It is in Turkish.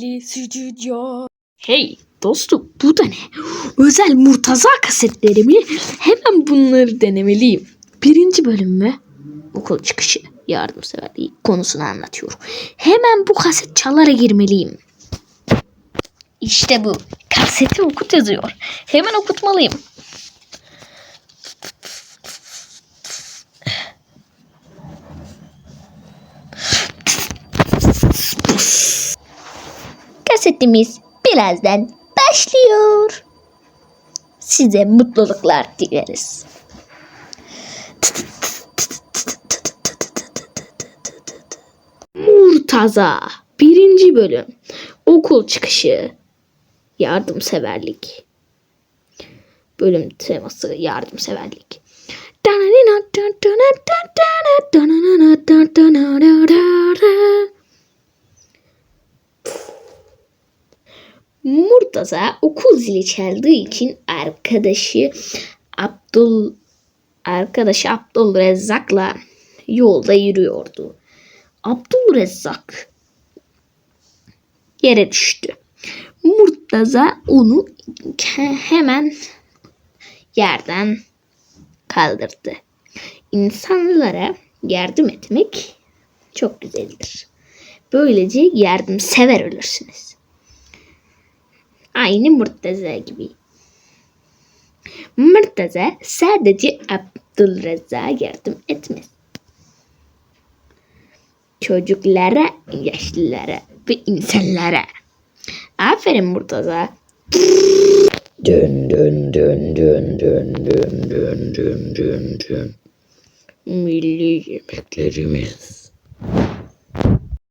Dili stüdyo. Hey dostum bu da ne? Özel Murtaza kasetleri mi? Hemen bunları denemeliyim. Birinci bölüm mü? Okul çıkışı yardımseverliği konusunu anlatıyorum. Hemen bu kaset çalara girmeliyim. İşte bu. Kaseti okut yazıyor. Hemen okutmalıyım. Kasetimiz birazdan başlıyor. Size mutluluklar dileriz. Murtaza birinci bölüm okul çıkışı yardımseverlik bölüm teması yardımseverlik Murtaza okul zili çaldığı için arkadaşı Abdul arkadaşı Abdülrezzak'la yolda yürüyordu. Abdülrezzak yere düştü. Murtaza onu hemen yerden kaldırdı. İnsanlara yardım etmek çok güzeldir. Böylece yardımsever olursunuz. Aynı Murtaza gibi. Murtaza sadece Abdülrezzak'a yardım etmez. Çocuklara, yaşlılara ve insanlara. Aferin Murtaza. Dön dön dön dön dön dön dön dön dön dön. Milli yemeklerimiz.